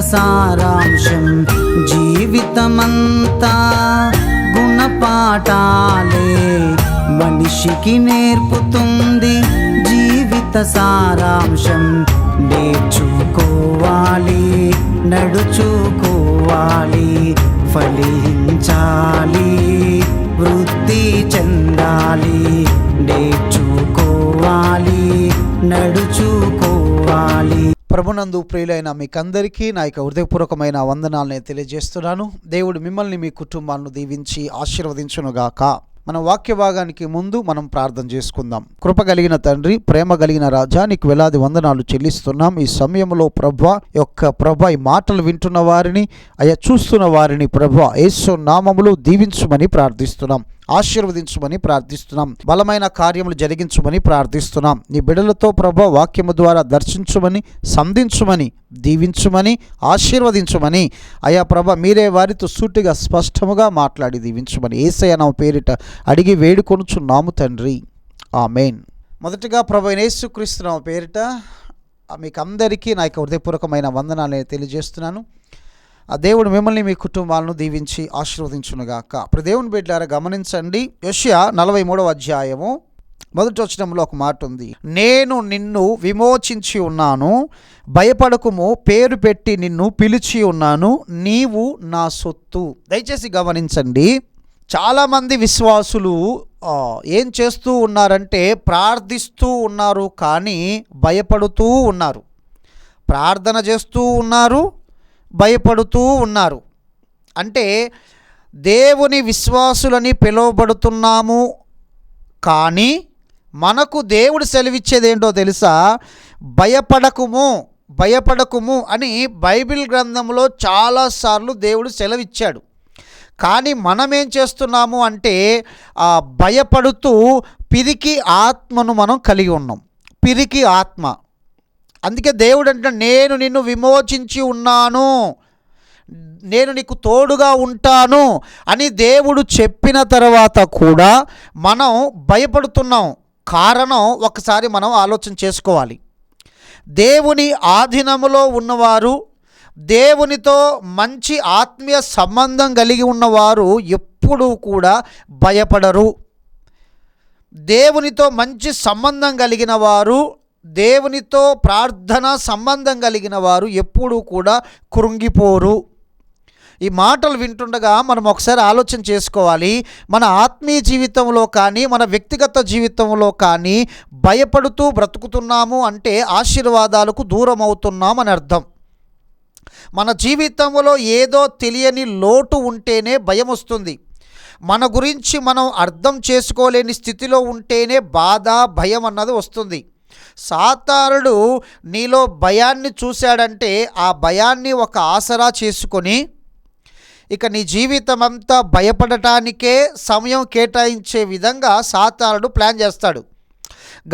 సారాంశం. జీవితమంతా గుణపాఠాలే. మనిషికి నేర్పుతుంది జీవిత సారాంశం. నేర్చుకోవాలి నడుచుకోవాలి ఫలించాలి వృత్తి చెందాలి నేర్చుకోవాలి నడుచుకో ప్రభునందు ప్రియులైన మీకందరికీ నా యొక్క హృదయపూర్వకమైన వందనాలని తెలియజేస్తున్నాను. దేవుడు మిమ్మల్ని మీ కుటుంబాలను దీవించి ఆశీర్వదించునుగాక. మన వాక్య భాగానికి ముందు మనం ప్రార్థన చేసుకుందాం. కృప కలిగిన తండ్రి ప్రేమ కలిగిన రాజా నీకు వేలాది వందనాలు చెల్లిస్తున్నాం. ఈ సమయంలో ప్రభ యొక్క ప్రభ ఈ మాటలు వింటున్న వారిని అయ్యా చూస్తున్న వారిని ప్రభ యేసు నామములు దీవించుమని ప్రార్థిస్తున్నాం. ఆశీర్వదించమని ప్రార్థిస్తున్నాం. బలమైన కార్యములు జరిగించమని ప్రార్థిస్తున్నాం. నీ బిడలతో ప్రభ వాక్యము ద్వారా దర్శించుమని సంధించుమని దీవించుమని ఆశీర్వదించుమని. అయా ప్రభ మీరే వారితో సూటిగా స్పష్టముగా మాట్లాడి దీవించుమని. ఏసయ నా పేరిట అడిగి వేడుకొనుచున్నాము తండ్రి. ఆమెన్. మొదటగా ప్రభు యేసుక్రీస్తు నా పేరిట మీకు అందరికీ నా యొక్క హృదయపూర్వకమైన వందనాలు నేను తెలియజేస్తున్నాను. ఆ దేవుడు మిమ్మల్ని మీ కుటుంబాలను దీవించి ఆశీర్వదించునుగాక. ఇప్పుడు దేవుని బిడ్డారా గమనించండి. యష్యా నలభై మూడవ అధ్యాయము మొదటి వచనంలో ఒక మాట ఉంది. నేను నిన్ను విమోచించి ఉన్నాను భయపడకుము పేరు పెట్టి నిన్ను పిలిచి ఉన్నాను నీవు నా సొత్తు. దయచేసి గమనించండి. చాలామంది విశ్వాసులు ఏం చేస్తూ ఉన్నారంటే ప్రార్థిస్తూ ఉన్నారు కానీ భయపడుతూ ఉన్నారు. ప్రార్థన చేస్తూ ఉన్నారు భయపడుతూ ఉన్నారు. అంటే దేవుని విశ్వాసులని పిలువబడుతున్నాము కానీ మనకు దేవుడు సెలవిచ్చేది ఏంటో తెలుసా? భయపడకుము భయపడకుము అని బైబిల్ గ్రంథంలో చాలాసార్లు దేవుడు సెలవిచ్చాడు. కానీ మనం ఏం చేస్తున్నాము అంటే ఆ భయపడుతూ పిరికి ఆత్మను మనం కలిగి ఉన్నాం. పిరికి ఆత్మ. అందుకే దేవుడు అంటే నేను నిన్ను విమోచించి ఉన్నాను. నేను నీకు తోడుగా ఉంటాను. అని దేవుడు చెప్పిన తర్వాత కూడా మనం భయపడుతున్నాం. కారణం ఒకసారి మనం ఆలోచన చేసుకోవాలి. దేవుని ఆధీనములో ఉన్నవారు దేవునితో మంచి ఆత్మీయ సంబంధం కలిగి ఉన్నవారు ఎప్పుడూ కూడా భయపడరు. దేవునితో మంచి సంబంధం కలిగిన వారు దేవునితో ప్రార్థన సంబంధం కలిగిన వారు ఎప్పుడూ కూడా కృంగిపోరు. ఈ మాటలు వింటుండగా మనం ఒకసారి ఆలోచన చేసుకోవాలి. మన ఆత్మీయ జీవితంలో కానీ మన వ్యక్తిగత జీవితంలో కానీ భయపడుతూ బ్రతుకుతున్నాము అంటే ఆశీర్వాదాలకు దూరం అవుతున్నాం అని అర్థం. మన జీవితంలో ఏదో తెలియని లోటు ఉంటేనే భయం వస్తుంది. మన గురించి మనం అర్థం చేసుకోలేని స్థితిలో ఉంటేనే బాధ భయం అన్నది వస్తుంది. సాతారుడు నీలో భయాన్ని చూశాడంటే ఆ భయాన్ని ఒక ఆసరా చేసుకొని ఇక నీ జీవితం అంతా భయపడటానికే సమయం కేటాయించే విధంగా సాతానుడు ప్లాన్ చేస్తాడు.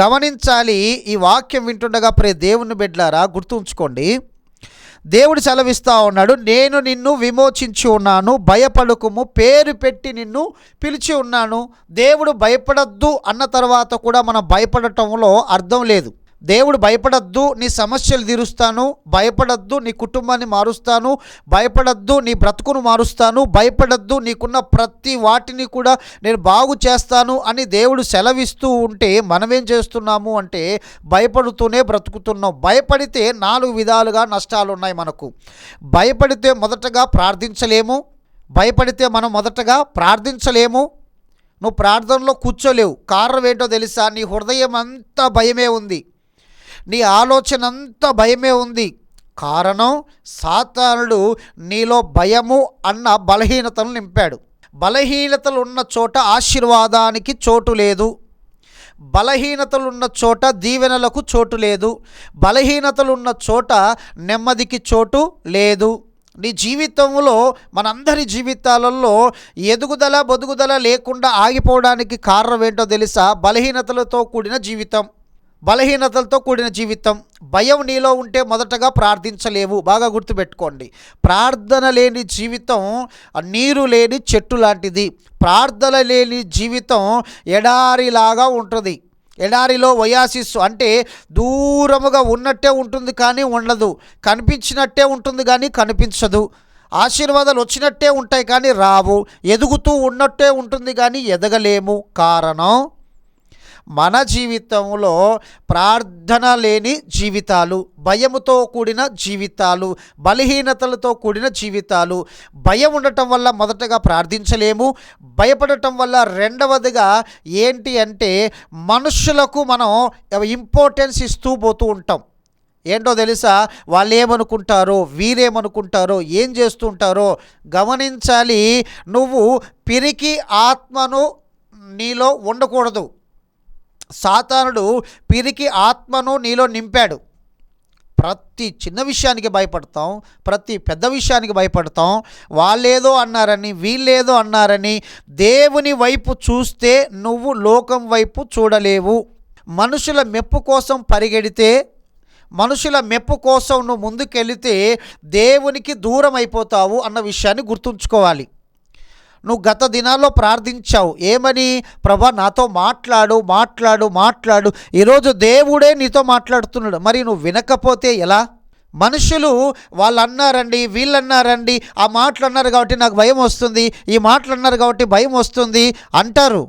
గమనించాలి ఈ వాక్యం వింటుండగా ప్రే దేవుని బిడ్లారా గుర్తుంచుకోండి. దేవుడు సెలవిస్తా ఉన్నాడు నేను నిన్ను విమోచించి ఉన్నాను భయపడుకుము పేరు పెట్టి నిన్ను పిలిచి ఉన్నాను. దేవుడు భయపడద్దు అన్న తర్వాత కూడా మనం భయపడటంలో అర్థం లేదు. దేవుడు భయపడద్దు నీ సమస్యలు తీరుస్తాను భయపడద్దు నీ కుటుంబాన్ని మారుస్తాను భయపడద్దు నీ బ్రతుకును మారుస్తాను భయపడద్దు నీకున్న ప్రతి వాటిని కూడా నేను బాగు చేస్తాను అని దేవుడు సెలవిస్తూ ఉంటే మనమేం చేస్తున్నాము అంటే భయపడుతూనే బ్రతుకుతున్నాం. భయపడితే నాలుగు విధాలుగా నష్టాలు ఉన్నాయి మనకు. భయపడితే మొదటగా ప్రార్థించలేము. భయపడితే మనం మొదటగా ప్రార్థించలేము. నువ్వు ప్రార్థనలో కూర్చోలేవు. కారణం ఏంటో తెలుసా? నీ హృదయం అంతా భయమే ఉంది. నీ ఆలోచన అంతా భయమే ఉంది. కారణం సాతానుడు నీలో భయము అన్న బలహీనతను నింపాడు. బలహీనతలు ఉన్న చోట ఆశీర్వాదానికి చోటు లేదు. బలహీనతలు ఉన్న చోట దీవెనలకు చోటు లేదు. బలహీనతలు ఉన్న చోట నెమ్మదికి చోటు లేదు. నీ జీవితంలో మనందరి జీవితాలలో ఎదుగుదల బొదుగుదల లేకుండా ఆగిపోవడానికి కారణం ఏంటో తెలుసా? బలహీనతలతో కూడిన జీవితం. బలహీనతలతో కూడిన జీవితం. భయం నీలో ఉంటే మొదటగా ప్రార్థించలేవు. బాగా గుర్తుపెట్టుకోండి. ప్రార్థన లేని జీవితం నీరు లేని చెట్టు లాంటిది. ప్రార్థన లేని జీవితం ఎడారిలాగా ఉంటుంది. ఎడారిలో వయాసిస్సు అంటే దూరముగా ఉన్నట్టే ఉంటుంది కానీ ఉండదు. కనిపించినట్టే ఉంటుంది కానీ కనిపించదు. ఆశీర్వాదాలు వచ్చినట్టే ఉంటాయి కానీ రావు. ఎదుగుతూ ఉన్నట్టే ఉంటుంది కానీ ఎదగలేము. కారణం మన జీవితంలో ప్రార్థన లేని జీవితాలు భయముతో కూడిన జీవితాలు బలహీనతలతో కూడిన జీవితాలు భయం ఉండటం వల్ల మొదటగా ప్రార్థించలేము. భయపడటం వల్ల రెండవదిగా ఏంటి అంటే మనుషులకు మనం ఇంపార్టెన్స్ ఇస్తూ పోతూ ఉంటాం. ఏంటో తెలుసా? వాళ్ళు ఏమనుకుంటారో వీరేమనుకుంటారో ఏం చేస్తుంటారో గమనించాలి. నువ్వు పిరికి ఆత్మను నీలో ఉండకూడదు. సాతానుడు పిరికి ఆత్మను నీలో నింపాడు. ప్రతి చిన్న విషయానికి భయపడతాం ప్రతి పెద్ద విషయానికి భయపడతాం. వాళ్ళేదో అన్నారని వీళ్ళేదో అన్నారని దేవుని వైపు చూస్తే నువ్వు లోకం వైపు చూడలేవు. మనుషుల మెప్పు కోసం పరిగెడితే మనుషుల మెప్పు కోసం నువ్వు ముందుకెళితే దేవునికి దూరం అయిపోతావు అన్న విషయాన్ని గుర్తుంచుకోవాలి. నువ్వు గత దినాల్లో ప్రార్థించావు. ఏమని? ప్రభా నాతో మాట్లాడు మాట్లాడు మాట్లాడు. ఈరోజు దేవుడే నీతో మాట్లాడుతున్నాడు. మరి నువ్వు వినకపోతే ఎలా? మనుషులు వాళ్ళు అన్నారండి వీళ్ళు అన్నారండి ఆ మాటలు అన్నారు కాబట్టి నాకు భయం వస్తుంది ఈ మాటలు అన్నారు కాబట్టి భయం వస్తుంది అంటారు.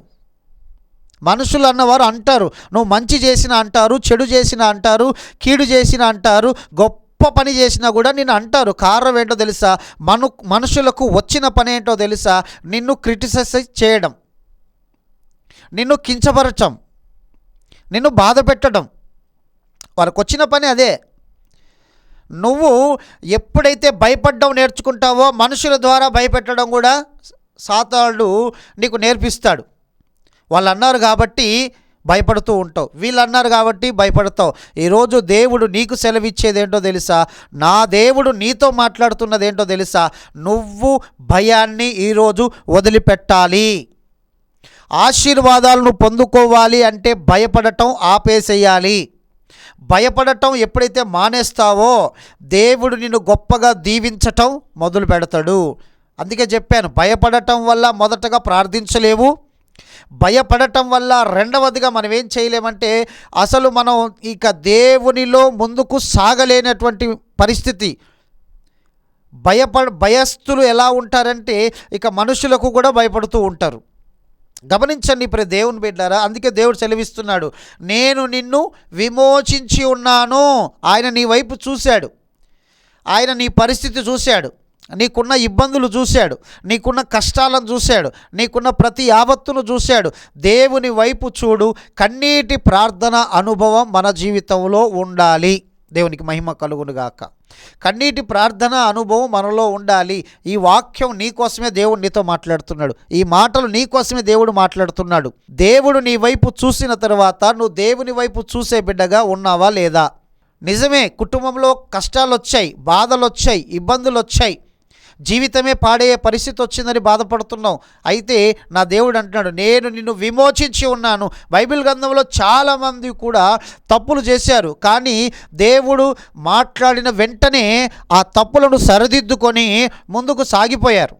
మనుషులు అన్నవారు అంటారు. నువ్వు మంచి చేసిన అంటారు చెడు చేసిన అంటారు కీడు చేసిన అంటారు గొప్ప పని చేసినా కూడా నిన్ను అంటారు కారణం ఏంటో తెలుసా? మను మనుషులకు వచ్చిన పని ఏంటో తెలుసా? నిన్ను క్రిటిసైజ్ చేయడం. నిన్ను కించపరచం నిన్ను బాధ పెట్టడం. వారికి వచ్చిన పని అదే. నువ్వు ఎప్పుడైతే భయపడడం నేర్చుకుంటావో మనుషుల ద్వారా భయపెట్టడం కూడా సాతాడు నీకు నేర్పిస్తాడు. వాళ్ళు అన్నారు కాబట్టి భయపడుతూ ఉంటావు. వీళ్ళు అన్నారు కాబట్టి భయపడతావు. ఈరోజు దేవుడు నీకు సెలవిచ్చేది ఏంటో తెలుసా? నా దేవుడు నీతో మాట్లాడుతున్నది ఏంటో తెలుసా? నువ్వు భయాన్ని ఈరోజు వదిలిపెట్టాలి. ఆశీర్వాదాలను పొందుకోవాలి అంటే భయపడటం ఆపేసేయాలి. భయపడటం ఎప్పుడైతే మానేస్తావో దేవుడు నిన్ను గొప్పగా దీవించటం మొదలు పెడతాడు అందుకే చెప్పాను భయపడటం వల్ల మొదటగా ప్రార్థించలేవు భయపడటం వల్ల రెండవదిగా మనం ఏం చేయలేమంటే అసలు మనం ఇక దేవునిలో ముందుకు సాగలేనటువంటి పరిస్థితి. భయపడ భయస్థులు ఎలా ఉంటారంటే ఇక మనుషులకు కూడా భయపడుతూ ఉంటారు. గమనించండి ఇప్పుడు దేవుని బిడ్డారా అందుకే దేవుడు సెలవిస్తున్నాడు నేను నిన్ను విమోచించి ఉన్నాను. ఆయన నీ వైపు చూశాడు. ఆయన నీ పరిస్థితి చూశాడు. నీకున్న ఇబ్బందులు చూశాడు నీకున్న కష్టాలను చూశాడు నీకున్న ప్రతి యావత్తును చూశాడు. దేవుని వైపు చూడు కన్నీటి ప్రార్థన అనుభవం మన జీవితంలో ఉండాలి. దేవునికి మహిమ కలుగునుగాక కన్నీటి ప్రార్థన అనుభవం మనలో ఉండాలి. ఈ వాక్యం నీకోసమే దేవుడు నీతో మాట్లాడుతున్నాడు. ఈ మాటలు నీకోసమే దేవుడు మాట్లాడుతున్నాడు. దేవుడు నీ వైపు చూసిన తర్వాత నువ్వు దేవుని వైపు చూసే బిడ్డగా ఉన్నావా లేదా? నిజమే కుటుంబంలో కష్టాలు వచ్చాయి బాధలు వచ్చాయి ఇబ్బందులు వచ్చాయి జీవితమే పాడయ్యే పరిస్థితి వచ్చిందని బాధపడుతున్నావు. అయితే నా దేవుడు అంటున్నాడు నేను నిన్ను విమోచించి ఉన్నాను. బైబిల్ గ్రంథంలో చాలామంది కూడా తప్పులు చేశారు. కానీ దేవుడు మాట్లాడిన వెంటనే ఆ తప్పులను సరిదిద్దుకొని ముందుకు సాగిపోయారు.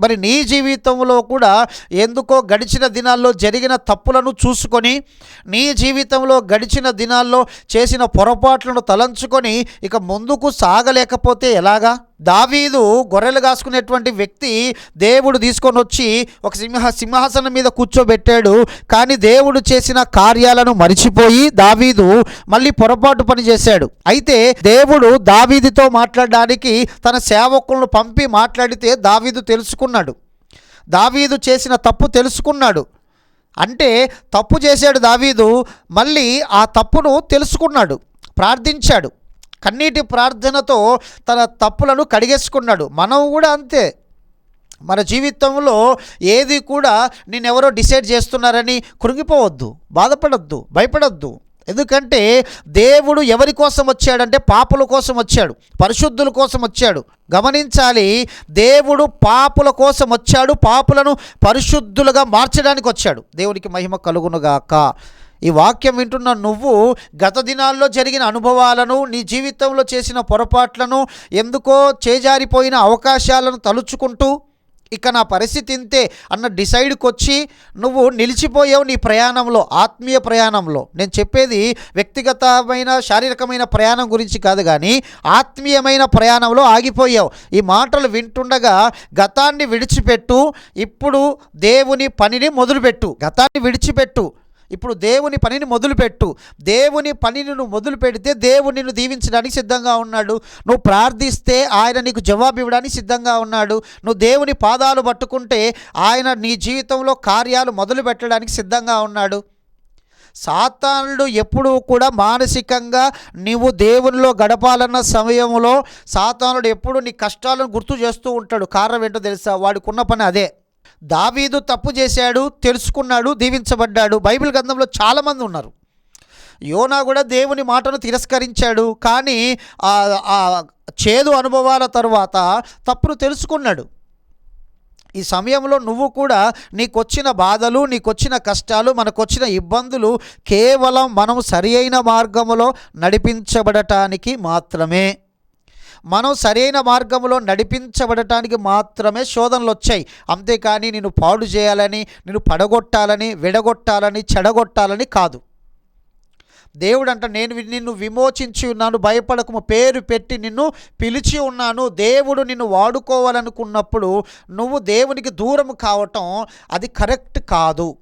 మరి నీ జీవితంలో కూడా ఎందుకో గడిచిన దినాల్లో జరిగిన తప్పులను చూసుకొని నీ జీవితంలో గడిచిన దినాల్లో చేసిన పొరపాట్లను తలంచుకొని ఇక ముందుకు సాగలేకపోతే ఎలాగా? దావీదు గొర్రెలు కాసుకునేటువంటి వ్యక్తి దేవుడు తీసుకొని వచ్చి ఒక సింహ సింహాసనం మీద కూర్చోబెట్టాడు. కానీ దేవుడు చేసిన కార్యాలను మరిచిపోయి దావీదు మళ్ళీ పొరపాటు పని చేశాడు. అయితే దేవుడు దావీదితో మాట్లాడడానికి తన సేవకులను పంపి మాట్లాడితే దావీదు తెలుసుకున్నాడు. దావీదు చేసిన తప్పు తెలుసుకున్నాడు. అంటే తప్పు చేశాడు దావీదు మళ్ళీ ఆ తప్పును తెలుసుకున్నాడు ప్రార్థించాడు. కన్నీటి ప్రార్థనతో తన తప్పులను కడిగేసుకున్నాడు. మనం కూడా అంతే. మన జీవితంలో ఏది కూడా నేనెవరో డిసైడ్ చేస్తున్నారని కృంగిపోవద్దు బాధపడద్దు భయపడద్దు. ఎందుకంటే దేవుడు ఎవరి కోసం వచ్చాడంటే పాపుల కోసం వచ్చాడు పరిశుద్ధుల కోసం వచ్చాడు. గమనించాలి దేవుడు పాపుల కోసం వచ్చాడు పాపులను పరిశుద్ధులుగా మార్చడానికి వచ్చాడు. దేవునికి మహిమ కలుగునుగాక. ఈ వాక్యం వింటున్న నువ్వు గత దినాల్లో జరిగిన అనుభవాలను నీ జీవితంలో చేసిన పొరపాట్లను ఎందుకో చేజారిపోయిన అవకాశాలను తలుచుకుంటూ ఇక నా పరిస్థితి ఇంతే అన్న డిసైడ్కి వచ్చి నువ్వు నిలిచిపోయావు నీ ప్రయాణంలో ఆత్మీయ ప్రయాణంలో. నేను చెప్పేది వ్యక్తిగతమైన శారీరకమైన ప్రయాణం గురించి కాదు కానీ ఆత్మీయమైన ప్రయాణంలో ఆగిపోయావు. ఈ మాటలు వింటుండగా గతాన్ని విడిచిపెట్టు ఇప్పుడు దేవుని పనిని మొదలుపెట్టు. గతాన్ని విడిచిపెట్టు. ఇప్పుడు దేవుని పనిని మొదలుపెట్టు. దేవుని పనిని నువ్వు మొదలు పెడితే దేవుడు నిన్ను దీవించడానికి సిద్ధంగా ఉన్నాడు. నువ్వు ప్రార్థిస్తే ఆయన నీకు జవాబు ఇవ్వడానికి సిద్ధంగా ఉన్నాడు. నువ్వు దేవుని పాదాలు పట్టుకుంటే ఆయన నీ జీవితంలో కార్యాలు మొదలు పెట్టడానికి సిద్ధంగా ఉన్నాడు. సాతానుడు ఎప్పుడూ కూడా మానసికంగా నీవు దేవునిలో గడపాలన్న సమయంలో సాతానుడు ఎప్పుడు నీ కష్టాలను గుర్తు చేస్తూ ఉంటాడు. కారణం ఏంటో తెలుసా? వాడికి ఉన్న పని అదే. దావీదు తప్పు చేశాడు తెలుసుకున్నాడు దీవించబడ్డాడు. బైబిల్ గ్రంథంలో చాలామంది ఉన్నారు. యోనా కూడా దేవుని మాటను తిరస్కరించాడు కానీ ఆ ఆ చేదు అనుభవాల తరువాత తప్పును తెలుసుకున్నాడు. ఈ సమయంలో నువ్వు కూడా నీకొచ్చిన బాధలు నీకొచ్చిన కష్టాలు మనకొచ్చిన ఇబ్బందులు కేవలం మనం సరి అయిన నడిపించబడటానికి మాత్రమే. మనం సరైన మార్గంలో నడిపించబడటానికి మాత్రమే శోధనలు వచ్చాయి. అంతేకాని నేను పాడు చేయాలని నేను పడగొట్టాలని విడగొట్టాలని చెడగొట్టాలని కాదు. దేవుడు అంట నేను నిన్ను విమోచించి ఉన్నాను భయపడకము పేరు పెట్టి నిన్ను పిలిచి ఉన్నాను. దేవుడు నిన్ను వాడుకోవాలనుకున్నప్పుడు నువ్వు దేవునికి దూరం కావటం అది కరెక్ట్ కాదు.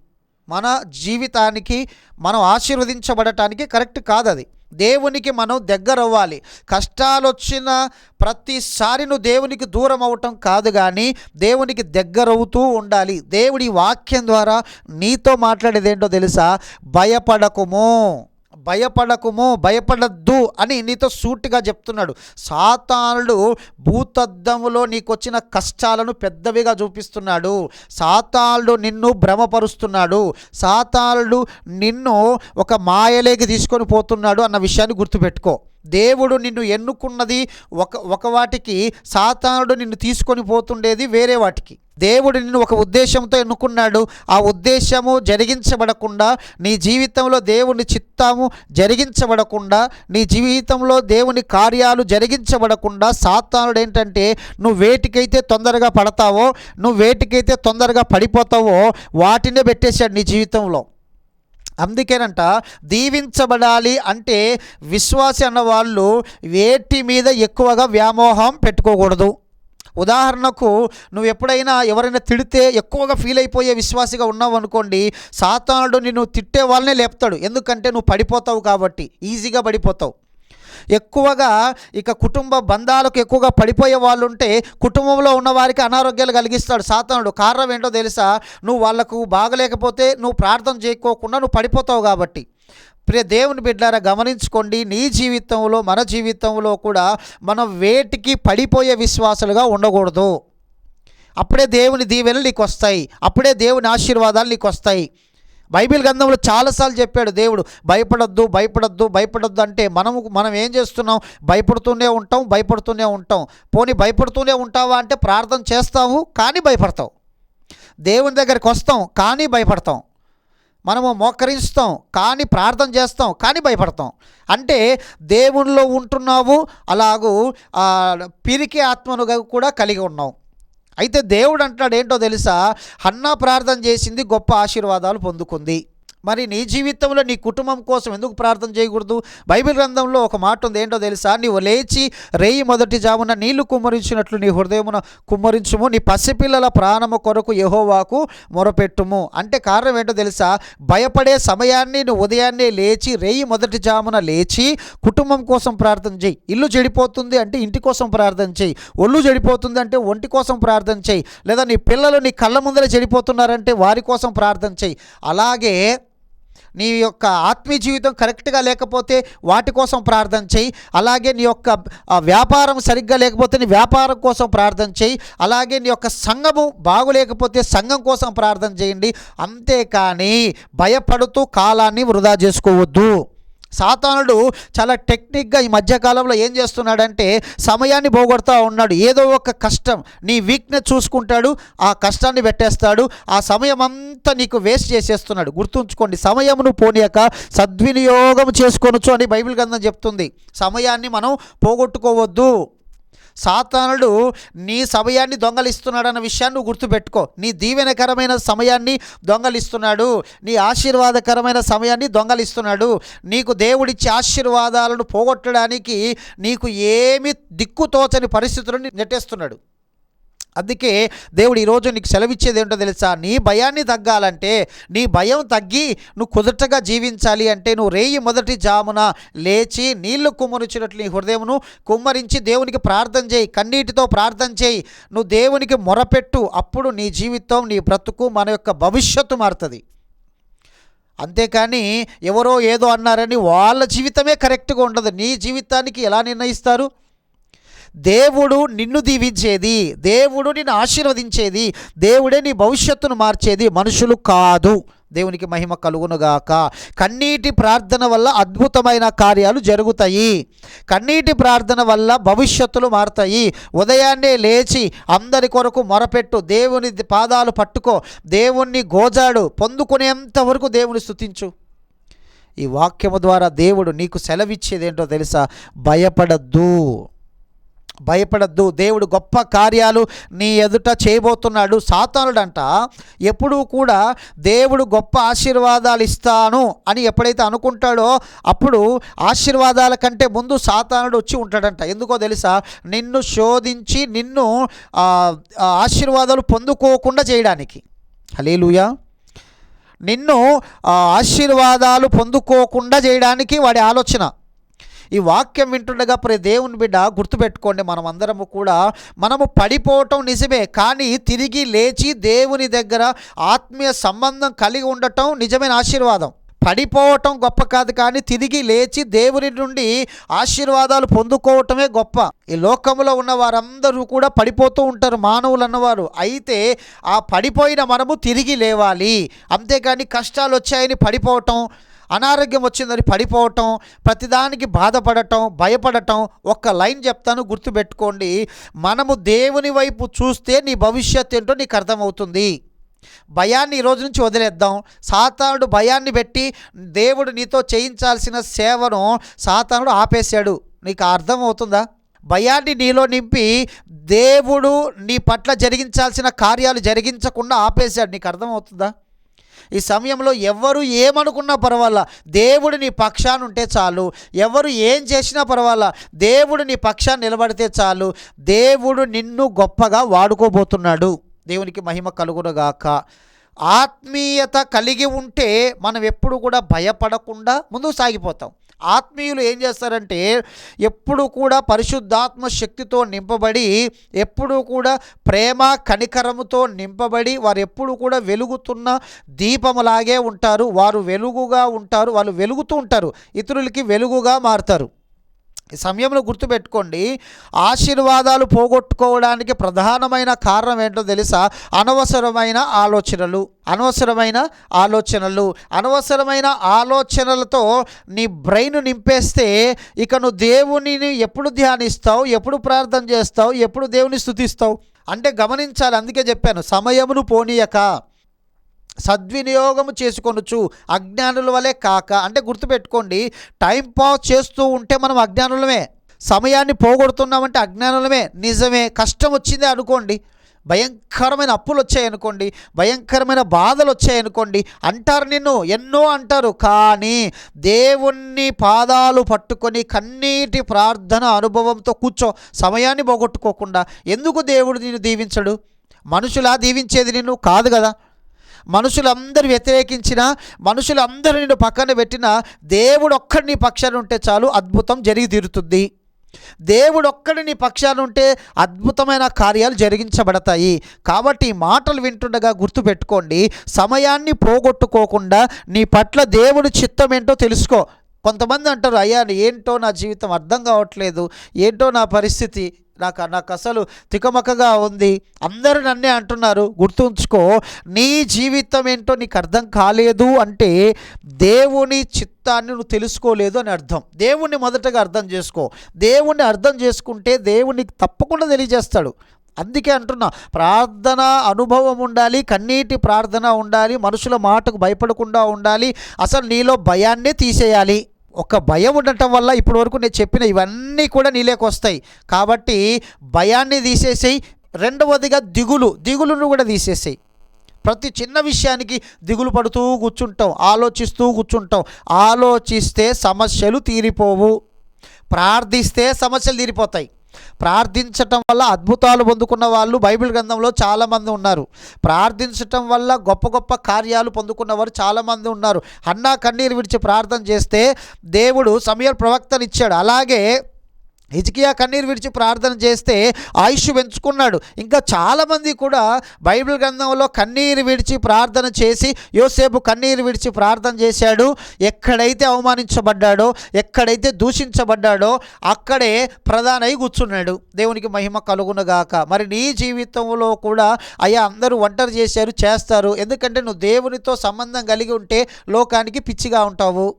మన జీవితానికి మనం ఆశీర్వదించబడటానికి కరెక్ట్ కాదు అది. దేవునికి మనం దగ్గర అవ్వాలి కష్టాలు వచ్చిన ప్రతిసారి నువ్వు దేవునికి దూరం అవటం కాదు కానీ దేవునికి దగ్గర అవుతూ ఉండాలి. దేవుడి వాక్యం ద్వారా నీతో మాట్లాడేది ఏంటో తెలుసా? భయపడకుము. భయపడకుము భయపడద్దు అని నీతో సూటిగా చెప్తున్నాడు. సాతానుడు భూతద్దములో నీకొచ్చిన కష్టాలను పెద్దవిగా చూపిస్తున్నాడు. సాతానుడు నిన్ను భ్రమపరుస్తున్నాడు. సాతానుడు నిన్ను ఒక మాయలేకి తీసుకొని పోతున్నాడు అన్న విషయాన్ని గుర్తుపెట్టుకో. దేవుడు నిన్ను ఎన్నుకున్నది ఒక ఒక వాటికి సాతానుడు నిన్ను తీసుకొని పోతుండేది వేరే వాటికి. దేవుడు నిన్ను ఒక ఉద్దేశంతో ఎన్నుకున్నాడు. ఆ ఉద్దేశము జరిగించబడకుండా నీ జీవితంలో దేవుని చిత్తము జరిగించబడకుండా నీ జీవితంలో దేవుని కార్యాలు జరిగించబడకుండా సాతానుడు ఏంటంటే నువ్వు వేటికైతే తొందరగా పడతావో నువ్వు వేటికైతే తొందరగా పడిపోతావో వాటినే పెట్టేశాడు నీ జీవితంలో. అందుకేనంట దీవించబడాలి అంటే విశ్వాసి అన్న వాళ్ళు వేటి మీద ఎక్కువగా వ్యామోహం పెట్టుకోకూడదు. ఉదాహరణకు నువ్వు ఎప్పుడైనా ఎవరైనా తిడితే ఎక్కువగా ఫీల్ అయిపోయే విశ్వాసిగా ఉన్నావు అనుకోండి సాతానుడు నిన్ను తిట్టే వాళ్ళనే లేపుతాడు. ఎందుకంటే నువ్వు పడిపోతావు కాబట్టి ఈజీగా పడిపోతావు. ఎక్కువగా ఇక కుటుంబ బంధాలకు ఎక్కువగా పడిపోయే వాళ్ళు ఉంటే కుటుంబంలో ఉన్న వారికి అనారోగ్యాలు కలిగిస్తాడు సాతానుడు. కారణం ఏంటో తెలుసా? నువ్వు వాళ్ళకు బాగలేకపోతే నువ్వు ప్రార్థన చేయకోకుండా నువ్వు పడిపోతావు కాబట్టి. ప్రియ దేవుని బిడ్డారా గమనించుకోండి నీ జీవితంలో మన జీవితంలో కూడా మనం వేటికి పడిపోయే విశ్వాసాలుగా ఉండకూడదు. అప్పుడే దేవుని దీవెనలు నీకు వస్తాయి అప్పుడే దేవుని ఆశీర్వాదాలు నీకు వస్తాయి బైబిల్ గ్రంథంలో చాలాసార్లు చెప్పాడు దేవుడు భయపడద్దు భయపడద్దు భయపడొద్దు అంటే మనము మనం ఏం చేస్తున్నాం? భయపడుతూనే ఉంటాం భయపడుతూనే ఉంటాం. పోనీ భయపడుతూనే ఉంటావా అంటే ప్రార్థన చేస్తాము కానీ భయపడతాం దేవుని దగ్గరికి వస్తాం కానీ భయపడతాం. మనము మోకరిస్తాం కానీ ప్రార్థన చేస్తాం కానీ భయపడతాం. అంటే దేవునిలో ఉంటున్నావు అలాగూ పిరికి ఆత్మనుగా కూడా కలిగి ఉన్నావు. అయితే దేవుడు అంటున్నాడు ఏంటో తెలుసా? హన్నా ప్రార్థన చేసింది గొప్ప ఆశీర్వాదాలు పొందుకుంది. మరి నీ జీవితంలో నీ కుటుంబం కోసం ఎందుకు ప్రార్థన చేయకూడదు? బైబిల్ గ్రంథంలో ఒక మాట ఉంది ఏంటో తెలుసా? నీవు లేచి రేయి మొదటి జామున నీళ్ళు కుమ్మరించినట్లు నీ హృదయమున కుమ్మరించుము నీ పసిపిల్లల ప్రాణము కొరకు యహోవాకు మొరపెట్టుము. అంటే కారణం ఏంటో తెలుసా? భయపడే సమయాన్ని నువ్వు ఉదయాన్నే లేచి రేయి మొదటి జామున లేచి కుటుంబం కోసం ప్రార్థన చేయి. ఇల్లు చెడిపోతుంది అంటే ఇంటి కోసం ప్రార్థన చేయి. ఒళ్ళు చెడిపోతుంది అంటే ఒంటి కోసం ప్రార్థన చేయి. లేదా నీ పిల్లలు నీ కళ్ళ ముందర చెడిపోతున్నారంటే వారి కోసం ప్రార్థన చేయి. అలాగే నీ యొక్క ఆత్మీయ జీవితం కరెక్ట్గా లేకపోతే వాటి కోసం ప్రార్థన చేయి. అలాగే నీ యొక్క వ్యాపారం సరిగ్గా లేకపోతే నీ వ్యాపారం కోసం ప్రార్థన చేయి. అలాగే నీ యొక్క సంఘము బాగులేకపోతే సంఘం కోసం ప్రార్థన చేయండి. అంతేకాని భయపడుతూ కాలాన్ని వృధా చేసుకోవద్దు. సాతానుడు చాలా టెక్నిక్గా ఈ మధ్యకాలంలో ఏం చేస్తున్నాడంటే సమయాన్ని పోగొడతా ఉన్నాడు. ఏదో ఒక కష్టం. నీ వీక్నెస్ చూసుకుంటాడు ఆ కష్టాన్ని పెట్టేస్తాడు ఆ సమయం అంతా నీకు వేస్ట్ చేసేస్తున్నాడు. గుర్తుంచుకోండి సమయమును పోనీయక సద్వినియోగం చేసుకొనొచ్చు అని బైబిల్ గ్రంథం చెప్తుంది. సమయాన్ని మనం పోగొట్టుకోవద్దు. సాతానుడు నీ సమయాన్ని దొంగలిస్తున్నాడు అన్న విషయాన్ని నువ్వు గుర్తుపెట్టుకో. నీ దీవెనకరమైన సమయాన్ని దొంగలిస్తున్నాడు. నీ ఆశీర్వాదకరమైన సమయాన్ని దొంగలిస్తున్నాడు. నీకు దేవుడిచ్చే ఆశీర్వాదాలను పోగొట్టడానికి నీకు ఏమి దిక్కుతోచని పరిస్థితులను నెట్టేస్తున్నాడు. అందుకే దేవుడు ఈరోజు నీకు సెలవిచ్చేది ఏంటో తెలుసా? నీ భయాన్ని తగ్గాలంటే నీ భయం తగ్గి నువ్వు కుదుటగా జీవించాలి అంటే నువ్వు రేయి మొదటి జామున లేచి నీళ్ళు కుమ్మరించినట్లు నీ హృదయమును కుమ్మరించి దేవునికి ప్రార్థన చేయి కన్నీటితో ప్రార్థన చేయి. నువ్వు దేవునికి మొరపెట్టు అప్పుడు నీ జీవితం నీ బ్రతుకు మన యొక్క భవిష్యత్తు మారుతుంది. అంతేకాని ఎవరో ఏదో అన్నారని వాళ్ళ జీవితమే కరెక్ట్గా ఉండదు. నీ జీవితానికి ఎలా నిర్ణయిస్తారు? దేవుడు నిన్ను దీవించేది దేవుడు నిన్ను ఆశీర్వదించేది దేవుడే నీ భవిష్యత్తును మార్చేది మనుషులు కాదు. దేవునికి మహిమ కలుగునుగాక. కన్నీటి ప్రార్థన వల్ల అద్భుతమైన కార్యాలు జరుగుతాయి. కన్నీటి ప్రార్థన వల్ల భవిష్యత్తులు మారుతాయి. ఉదయాన్నే లేచి అందరి కొరకు మొరపెట్టు దేవుని పాదాలు పట్టుకో దేవుణ్ణి గోజాడు పొందుకునేంత వరకు దేవుని స్థుతించు ఈ వాక్యము ద్వారా దేవుడు నీకు సెలవిచ్చేదేంటో తెలుసా? భయపడద్దు. భయపడద్దు. దేవుడు గొప్ప కార్యాలు నీ ఎదుట చేయబోతున్నాడు. సాతానుడంట ఎప్పుడూ కూడా దేవుడు గొప్ప ఆశీర్వాదాలు ఇస్తాను అని ఎప్పుడైతే అనుకుంటాడో అప్పుడు ఆశీర్వాదాల కంటే ముందు సాతానుడు వచ్చి ఉంటాడంట. ఎందుకో తెలుసా? నిన్ను శోధించి నిన్ను ఆశీర్వాదాలు పొందుకోకుండా చేయడానికి. హలేలుయా నిన్ను ఆశీర్వాదాలు పొందుకోకుండా చేయడానికి వాడి ఆలోచన. ఈ వాక్యం వింటుండగా ప్రే దేవుని బిడ్డ గుర్తుపెట్టుకోండి మనం అందరము కూడా మనము పడిపోవటం నిజమే కానీ తిరిగి లేచి దేవుని దగ్గర ఆత్మీయ సంబంధం కలిగి ఉండటం నిజమైన ఆశీర్వాదం. పడిపోవటం గొప్ప కాదు కానీ తిరిగి లేచి దేవుని నుండి ఆశీర్వాదాలు పొందుకోవటమే గొప్ప. ఈ లోకంలో ఉన్న వారందరూ కూడా పడిపోతూ ఉంటారు మానవులు అన్నవారు. అయితే ఆ పడిపోయిన మనము తిరిగి లేవాలి. అంతేకాని కష్టాలు వచ్చాయని పడిపోవటం అనారోగ్యం వచ్చిందని పడిపోవటం ప్రతిదానికి బాధపడటం భయపడటం ఒక్క లైన్ చెప్తాను గుర్తుపెట్టుకోండి. మనము దేవుని వైపు చూస్తే నీ భవిష్యత్ ఏంటో నీకు అర్థమవుతుంది. భయాన్ని ఈరోజు రోజు నుంచి వదిలేద్దాం. సాతానుడు భయాన్ని పెట్టి దేవుడు నీతో చేయించాల్సిన సేవను సాతానుడు ఆపేశాడు. నీకు అర్థం అవుతుందా భయాన్ని నీలో నింపి దేవుడు నీ పట్ల జరిగించాల్సిన కార్యాలు జరిగించకుండా ఆపేశాడు. నీకు అర్థమవుతుందా? ఈ సమయంలో ఎవరు ఏమనుకున్నా పర్వాలా. దేవుడు నీ పక్షాన్ని ఉంటే చాలు. ఎవరు ఏం చేసినా పర్వాలా. దేవుడు నీ పక్షాన్ని నిలబడితే చాలు. దేవుడు నిన్ను గొప్పగా వాడుకోబోతున్నాడు. దేవునికి మహిమ కలుగునగాక. ఆత్మీయత కలిగి ఉంటే మనం ఎప్పుడు కూడా భయపడకుండా ముందుకు సాగిపోతాం. ఆత్మీయులు ఏం చేస్తారంటే ఎప్పుడు కూడా పరిశుద్ధాత్మ శక్తితో నింపబడి ఎప్పుడూ కూడా ప్రేమ కనికరముతో నింపబడి వారు ఎప్పుడు కూడా వెలుగుతున్న దీపములాగే ఉంటారు. వారు వెలుగుగా ఉంటారు. వాళ్ళు వెలుగుతూ ఉంటారు. ఇతరులకి వెలుగుగా మారుతారు. ఈ సమయంలో గుర్తుపెట్టుకోండి ఆశీర్వాదాలు పోగొట్టుకోవడానికి ప్రధానమైన కారణం ఏంటో తెలుసా? అనవసరమైన ఆలోచనలు అనవసరమైన ఆలోచనలు. అనవసరమైన ఆలోచనలతో నీ బ్రెయిన్ నింపేస్తే ఇక నువ్వు దేవునిని ఎప్పుడు ధ్యానిస్తావు ఎప్పుడు ప్రార్థన చేస్తావు ఎప్పుడు దేవుని స్థుతిస్తావు? అంటే గమనించాలి అందుకే చెప్పాను సమయమును పోనీయక. సద్వినియోగము చేసుకొనొచ్చు అజ్ఞానుల వలె కాక అంటే గుర్తుపెట్టుకోండి టైం పాస్ చేస్తూ ఉంటే మనం అజ్ఞానులమే. సమయాన్ని పోగొడుతున్నామంటే అజ్ఞానులమే. నిజమే కష్టం వచ్చిందే అనుకోండి భయంకరమైన అప్పులు వచ్చాయనుకోండి భయంకరమైన బాధలు వచ్చాయనుకోండి అంటారు నిన్ను ఎన్నో అంటారు కానీ దేవుణ్ణి పాదాలు పట్టుకొని కన్నీటి ప్రార్థన అనుభవంతో కూర్చో సమయాన్ని పోగొట్టుకోకుండా. ఎందుకు దేవుడు నిన్ను దీవించడు? మనుషులా దీవించేది నిన్ను కాదు కదా. మనుషులందరూ వ్యతిరేకించిన మనుషులందరూ నిన్ను పక్కన పెట్టిన దేవుడు ఒక్కడి నీ పక్షాన ఉంటే చాలు అద్భుతం జరిగి తీరుతుంది. దేవుడు ఒక్కడి నీ పక్షాన ఉంటే అద్భుతమైన కార్యాలు జరిగించబడతాయి. కాబట్టి మాటలు వింటుండగా గుర్తుపెట్టుకోండి సమయాన్ని పోగొట్టుకోకుండా నీ పట్ల దేవుడు చిత్తం ఏంటో తెలుసుకో. కొంతమంది అంటారు అయ్యా ఏంటో నా జీవితం అర్థం కావట్లేదు. ఏంటో నా పరిస్థితి నాకు నాకు అసలు తికమకగా ఉంది. అందరూ నన్నే అంటున్నారు గుర్తుంచుకో నీ జీవితం ఏంటో నీకు అర్థం కాలేదు అంటే దేవుని చిత్తాన్ని నువ్వు తెలుసుకోలేదు అని అర్థం. దేవుణ్ణి మొదటగా అర్థం చేసుకో. దేవుణ్ణి అర్థం చేసుకుంటే దేవునికి తప్పకుండా తెలియజేస్తాడు. అందుకే అంటున్నా ప్రార్థన అనుభవం ఉండాలి కన్నీటి ప్రార్థన ఉండాలి మనుషుల మాటకు భయపడకుండా ఉండాలి అసలు నీలో భయాన్నే తీసేయాలి. ఒక భయం ఉండటం వల్ల ఇప్పటి వరకు నేను చెప్పిన ఇవన్నీ కూడా నీలేకొస్తాయి కాబట్టి భయాన్ని తీసేసేయి. రెండవదిగా దిగులు. దిగులును కూడా తీసేసేయి. ప్రతి చిన్న విషయానికి దిగులు పడుతూ కూర్చుంటాం. ఆలోచిస్తూ కూర్చుంటాం. ఆలోచిస్తే సమస్యలు తీరిపోవు. ప్రార్థిస్తే సమస్యలు తీరిపోతాయి. ప్రార్థించటం వల్ల అద్భుతాలు పొందుకున్న వాళ్ళు బైబిల్ గ్రంథంలో చాలామంది ఉన్నారు. ప్రార్థించటం వల్ల గొప్ప గొప్ప కార్యాలు పొందుకున్నవారు చాలామంది ఉన్నారు. అన్నా కన్నీరు విడిచి ప్రార్థన చేస్తే దేవుడు సమయ ప్రవక్తనిచ్చాడు అలాగే హిజ్కియా కన్నీరు విడిచి ప్రార్థన చేస్తే ఆయుష్ పెంచుకున్నాడు. ఇంకా చాలామంది కూడా బైబిల్ గ్రంథంలో కన్నీరు విడిచి ప్రార్థన చేసి యోసేపు కన్నీరు విడిచి ప్రార్థన చేశాడు. ఎక్కడైతే అవమానించబడ్డాడో ఎక్కడైతే దూషించబడ్డాడో అక్కడే ప్రధానై కూర్చున్నాడు. దేవునికి మహిమ కలుగునుగాక. మరి నీ జీవితంలో కూడా అయ్యా అందరూ ఒంటరి చేశారు చేస్తారు. ఎందుకంటే నువ్వు దేవునితో సంబంధం కలిగి ఉంటే లోకానికి పిచ్చిగా ఉంటావు.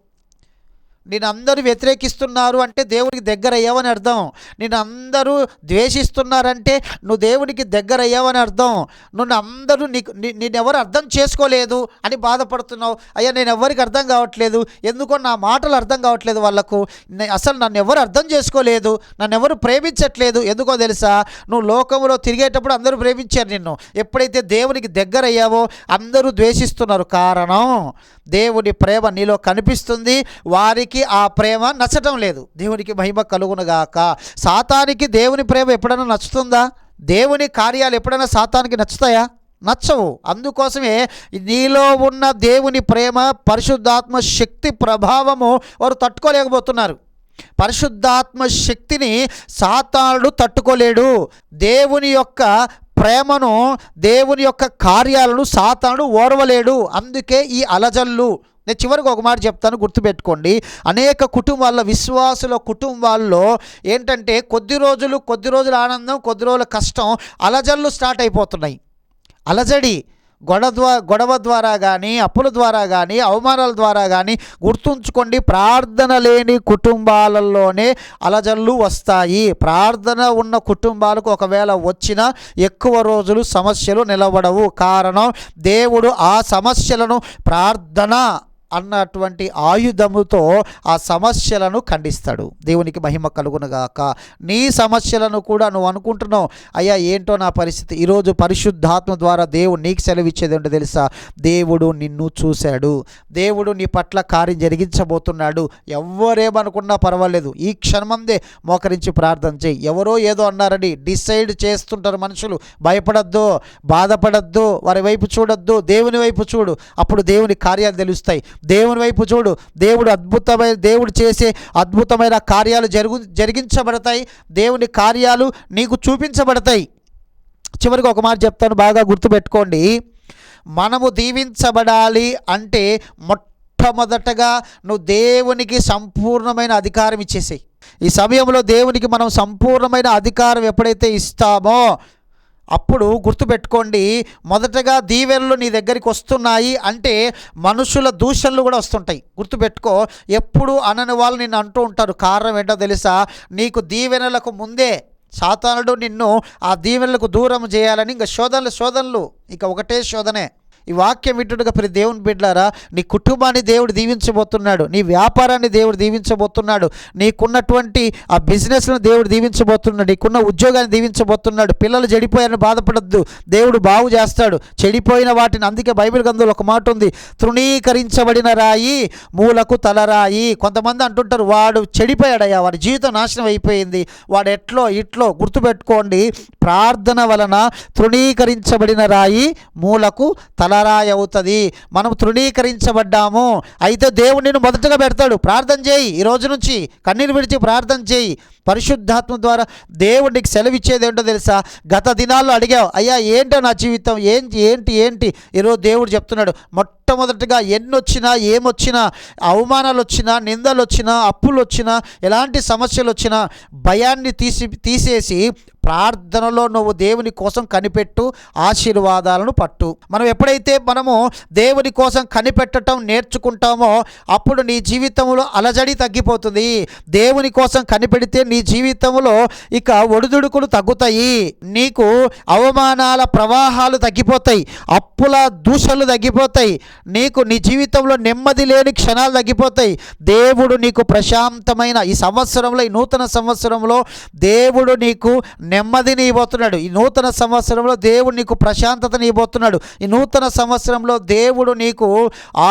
నేను అందరూ వ్యతిరేకిస్తున్నారు అంటే దేవునికి దగ్గర అయ్యావని అర్థం. నేను అందరూ ద్వేషిస్తున్నారంటే నువ్వు దేవునికి దగ్గర అయ్యావని అర్థం. నువ్వు అందరూ నీకు నేను నేనెవరు అర్థం చేసుకోలేదు అని బాధపడుతున్నావు. అయ్యా నేను ఎవరికి అర్థం కావట్లేదు. ఎందుకో నా మాటలు అర్థం కావట్లేదు వాళ్ళకు. అసలు నన్ను ఎవరు అర్థం చేసుకోలేదు. నన్ను ఎవరు ప్రేమించట్లేదు. ఎందుకో తెలుసా? నువ్వు లోకంలో తిరిగేటప్పుడు అందరూ ప్రేమించారు నిన్ను. ఎప్పుడైతే దేవునికి దగ్గర అయ్యావో అందరూ ద్వేషిస్తున్నారు. కారణం దేవుని ప్రేమ నీలో కనిపిస్తుంది. వారికి ఆ ప్రేమ నచ్చటం లేదు. దేవునికి మహిమ కలుగునుగాక. సాతానికి దేవుని ప్రేమ ఎప్పుడైనా నచ్చుతుందా? దేవుని కార్యాలు ఎప్పుడైనా సాతానికి నచ్చుతాయా? నచ్చవు. అందుకోసమే నీలో ఉన్న దేవుని ప్రేమ పరిశుద్ధాత్మ శక్తి ప్రభావము వారు తట్టుకోలేకపోతున్నారు. పరిశుద్ధాత్మ శక్తిని సాతానుడు తట్టుకోలేడు. దేవుని యొక్క ప్రేమను దేవుని యొక్క కార్యాలను సాతానుడు ఓర్వలేడు. అందుకే ఈ అలజల్లు నేను చివరికి ఒక మాట చెప్తాను గుర్తుపెట్టుకోండి. అనేక కుటుంబాల్లో విశ్వాసుల కుటుంబాల్లో ఏంటంటే కొద్ది రోజులు కొద్ది రోజుల ఆనందం కొద్ది రోజుల కష్టం అలజల్లు స్టార్ట్ అయిపోతున్నాయి. అలజడి గొడవ ద్వారా గొడవ ద్వారా కానీ అప్పుల ద్వారా కానీ అవమానాల ద్వారా కానీ గుర్తుంచుకోండి. ప్రార్థన లేని కుటుంబాలలోనే అలజల్లు వస్తాయి. ప్రార్థన ఉన్న కుటుంబాలకు ఒకవేళ వచ్చినా ఎక్కువ రోజులు సమస్యలు నిలబడవు. కారణం దేవుడు ఆ సమస్యలను ప్రార్థన అన్నటువంటి ఆయుధముతో ఆ సమస్యలను ఖండిస్తాడు. దేవునికి మహిమ కలుగునగాక. నీ సమస్యలను కూడా నువ్వు అనుకుంటున్నావు. అయ్యా ఏంటో నా పరిస్థితి? ఈరోజు పరిశుద్ధాత్మ ద్వారా దేవుడు నీకు సెలవిచ్చేది ఏంటో తెలుసా? దేవుడు నిన్ను చూశాడు. దేవుడు నీ పట్ల కార్యం జరిగించబోతున్నాడు. ఎవరేమనుకున్నా పర్వాలేదు. ఈ క్షణమందే మోకరించి ప్రార్థన చేయి. ఎవరో ఏదో అన్నారని డిసైడ్ చేస్తుంటారు మనుషులు. భయపడద్దు బాధపడద్దు వారి వైపు చూడొద్దు దేవుని వైపు చూడు. అప్పుడు దేవుని కార్యాలు తెలుస్తాయి. దేవుని వైపు చూడు. దేవుడు అద్భుతమైన దేవుడు చేసే అద్భుతమైన కార్యాలు జరుగు జరిగించబడతాయి. దేవుని కార్యాలు నీకు చూపించబడతాయి. చివరికి ఒక మాట చెప్తాను బాగా గుర్తుపెట్టుకోండి. మనము దీవించబడాలి అంటే మొట్టమొదటగా నువ్వు దేవునికి సంపూర్ణమైన అధికారం ఇచ్చేసేయి. ఈ సమయంలో దేవునికి మనం సంపూర్ణమైన అధికారం ఎప్పుడైతే ఇస్తామో అప్పుడు గుర్తుపెట్టుకోండి మొదటగా దీవెనలు నీ దగ్గరికి వస్తున్నాయి అంటే మనుషుల దూషణలు కూడా వస్తుంటాయి. గుర్తుపెట్టుకో ఎప్పుడు అనని వాళ్ళు నిన్ను అంటూ ఉంటారు. కారణం ఏంటో తెలుసా? నీకు దీవెనలకు ముందే సాతానుడు నిన్ను ఆ దీవెనలకు దూరం చేయాలని ఇంకా శోధనలు శోధనలు. ఇక ఒకటే శోధనే. ఈ వాక్యం వింటుడుగా ప్రతి దేవుని బిడ్డారా నీ కుటుంబాన్ని దేవుడు దీవించబోతున్నాడు నీ వ్యాపారాన్ని దేవుడు దీవించబోతున్నాడు నీకున్నటువంటి ఆ బిజినెస్ను దేవుడు దీవించబోతున్నాడు నీకున్న ఉద్యోగాన్ని దీవించబోతున్నాడు పిల్లలు చెడిపోయారని బాధపడద్దు దేవుడు బాగు చేస్తాడు చెడిపోయిన వాటిని అందుకే బైబిల్ గ్రంథంలో ఒక మాట ఉంది తృణీకరించబడిన రాయి మూలకు తలరాయి కొంతమంది అంటుంటారు వాడు చెడిపోయాడయ్యా వాడి జీవితం నాశనం అయిపోయింది వాడు ఎట్లో ఇట్లో గుర్తుపెట్టుకోండి ప్రార్థన వలన తృణీకరించబడిన రాయి మూలకు తల తలరాయి అవుతుంది మనం తృణీకరించబడ్డాము. అయితే దేవుడు మొదటగా పెడతాడు. ప్రార్థన చేయి. ఈ రోజు నుంచి కన్నీరు విడిచి ప్రార్థన చేయి. పరిశుద్ధాత్మ ద్వారా దేవుడికి సెలవిచ్చేది ఏంటో తెలుసా? గత దినాల్లో అడిగావు అయ్యా ఏంటో నా జీవితం? ఏంటి ఏంటి ఏంటి? ఈరోజు దేవుడు చెప్తున్నాడు మొట్టమొదటిగా ఎన్నొచ్చినా ఏమొచ్చినా అవమానాలు వచ్చినా నిందలు వచ్చినా అప్పులు వచ్చినా ఎలాంటి సమస్యలు వచ్చినా భయాన్ని తీసి తీసేసి ప్రార్థనలో నువ్వు దేవుని కోసం కనిపెట్టు ఆశీర్వాదాలను పట్టు. మనం ఎప్పుడైతే మనము దేవుని కోసం కనిపెట్టడం నేర్చుకుంటామో అప్పుడు నీ జీవితంలో అలజడి తగ్గిపోతుంది. దేవుని కోసం కనిపెడితే నీ జీవితంలో ఇక ఒడిదుడుకులు తగ్గుతాయి. నీకు అవమానాల ప్రవాహాలు తగ్గిపోతాయి. అప్పుల దూషలు తగ్గిపోతాయి. నీకు నీ జీవితంలో నెమ్మది లేని క్షణాలు తగ్గిపోతాయి. దేవుడు నీకు ప్రశాంతమైన ఈ సంవత్సరంలో ఈ నూతన సంవత్సరంలో దేవుడు నీకు నెమ్మదిని ఇవ్వబోతున్నాడు ఈ నూతన సంవత్సరంలో దేవుడు నీకు ప్రశాంతతని ఇవ్వబోతున్నాడు ఈ నూతన సంవత్సరంలో దేవుడు నీకు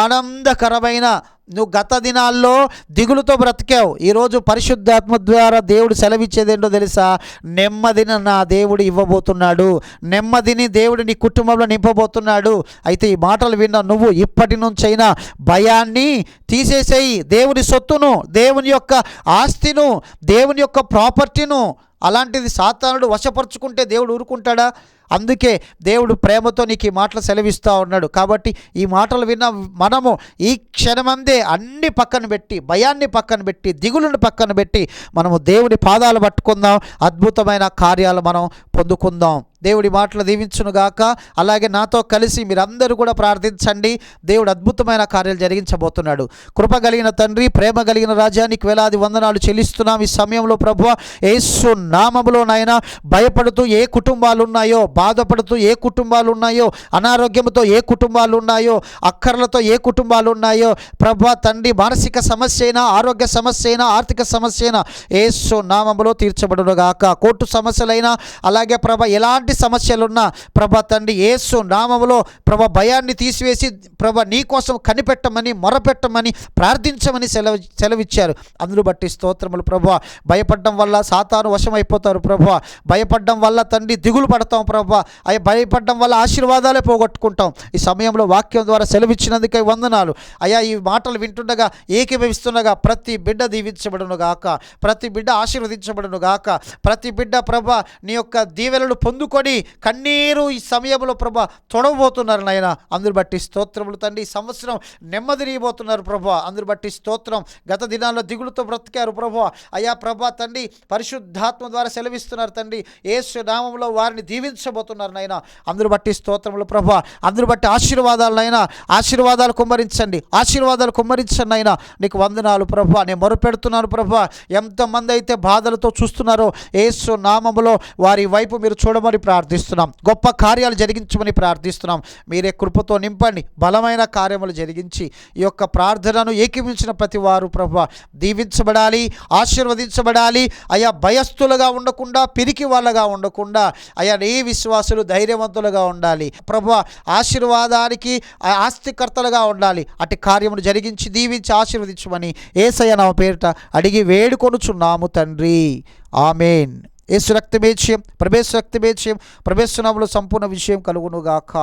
ఆనందకరమైన నువ్వు గత దినాల్లో దిగులుతో బ్రతికావు. ఈరోజు పరిశుద్ధాత్మ ద్వారా దేవుడు సెలవిచ్చేదేంటో తెలుసా? నెమ్మదిని నా దేవుడు ఇవ్వబోతున్నాడు. నెమ్మదిని దేవుడు నీ కుటుంబంలో నింపబోతున్నాడు. అయితే ఈ మాటలు విన్న నువ్వు ఇప్పటి నుంచైనా భయాన్ని తీసేసేయి. దేవుని సొత్తును దేవుని యొక్క ఆస్తిను దేవుని యొక్క ప్రాపర్టీను అలాంటిది సాతానుడు వశపరుచుకుంటే దేవుడు ఊరుకుంటాడా? అందుకే దేవుడు ప్రేమతో నీకు ఈ మాటలు సెలవిస్తూ ఉన్నాడు. కాబట్టి ఈ మాటలు విన్న మనము ఈ క్షణమందే అన్ని పక్కన పెట్టి భయాన్ని పక్కన పెట్టి దిగులుని పక్కన పెట్టి మనము దేవుని పాదాలు పట్టుకుందాం. అద్భుతమైన కార్యాలు మనం పొందుకుందాం. దేవుడి మాటలు దీవించునుగాక అలాగే నాతో కలిసి మీరందరూ కూడా ప్రార్థించండి. దేవుడు అద్భుతమైన కార్యాలు జరిగించబోతున్నాడు. కృప కలిగిన తండ్రి ప్రేమ కలిగిన రాజ్యానికి వేలాది వందనాలు చెల్లిస్తున్నాం ఈ సమయంలో ప్రభు ఏసు నామములో నాయన భయపడుతూ ఏ కుటుంబాలు ఉన్నాయో బాధపడుతూ ఏ కుటుంబాలు ఉన్నాయో అనారోగ్యంతో ఏ కుటుంబాలు ఉన్నాయో అక్కర్లతో ఏ కుటుంబాలు ఉన్నాయో ప్రభా తండ్రి మానసిక సమస్య అయినా ఆరోగ్య సమస్య అయినా ఆర్థిక సమస్య అయినా ఏసు నామములో తీర్చబడుగాక కోర్టు సమస్యలైనా అలాగే ప్రభ ఎలాంటి సమస్యలున్నా ప్రభ తండ్రి యేసు నామములో ప్రభ భయాన్ని తీసివేసి ప్రభ నీ కోసం కనిపెట్టమని మొరపెట్టమని ప్రార్థించమని సెలవు సెలవిచ్చారు. అందును బట్టి స్తోత్రములు ప్రభ. భయపడడం వల్ల సాతాను వశమైపోతారు ప్రభ. భయపడడం వల్ల తండ్రి దిగులు పడతాం ప్రభ. అవి భయపడడం వల్ల ఆశీర్వాదాలే పోగొట్టుకుంటాం. ఈ సమయంలో వాక్యం ద్వారా సెలవిచ్చినందుకై వందనాలు. అయ్యా ఈ మాటలు వింటుండగా ఏకీభవిస్తుండగా ప్రతి బిడ్డ దీవించబడును గాక ప్రతి బిడ్డ ఆశీర్వదించబడును గాక ప్రతి బిడ్డ ప్రభ నీ యొక్క దీవెనలు పొందుకొని కన్నీరు ఈ సమయంలో ప్రభ తొడవబోతున్నారు నాయన. అందరు బట్టి స్తోత్రములు తండ్రి. ఈ సంవత్సరం నెమ్మదినియబోతున్నారు ప్రభు. అందరు బట్టి స్తోత్రం. గత దినాల్లో దిగులుతో బ్రతికారు ప్రభు. అయా ప్రభా తండ్రి పరిశుద్ధాత్మ ద్వారా సెలవిస్తున్నారు తండ్రి. ఏసు నామంలో వారిని దీవించబోతున్నారు నాయన. అందరు బట్టి స్తోత్రములు ప్రభు. అందరు బట్టి ఆశీర్వాదాలు నాయన. ఆశీర్వాదాలు కుమ్మరించండి. ఆశీర్వాదాలు కుమ్మరించండి నాయన. నీకు వందనాలు ప్రభు. నేను మొరపెడుతున్నాను ప్రభు. ఎంతమంది అయితే బాధలతో చూస్తున్నారో ఏసు నామములో వారి వైపు మీరు చూడమని ప్రార్థిస్తున్నాం. గొప్ప కార్యాలు జరిగించమని ప్రార్థిస్తున్నాం. మీరే కృపతో నింపండి. బలమైన కార్యములు జరిగించి ఈ యొక్క ప్రార్థనను ఏకీవించిన ప్రతి వారు ప్రభు దీవించబడాలి ఆశీర్వదించబడాలి. అయా భయస్థులుగా ఉండకుండా పిరికి వాళ్ళగా ఉండకుండా అయా నీ విశ్వాసులు ధైర్యవంతులుగా ఉండాలి. ప్రభు ఆశీర్వాదానికి ఆ ఆస్తికర్తలుగా ఉండాలి. అటు కార్యమును జరిగించి దీవించి ఆశీర్వదించమని ఏసయ్య నా పేరిట అడిగి వేడుకొనుచున్నాము తండ్రి. ఆమెన్. ఏసు రక్తమేచ్యం ప్రభేశ రక్తమేచ్యం ప్రభేశనాములో సంపూర్ణ విషయం కలుగునుగాక.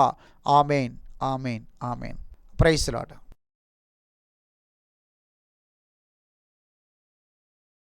Amen amen amen. ప్రైస్లాట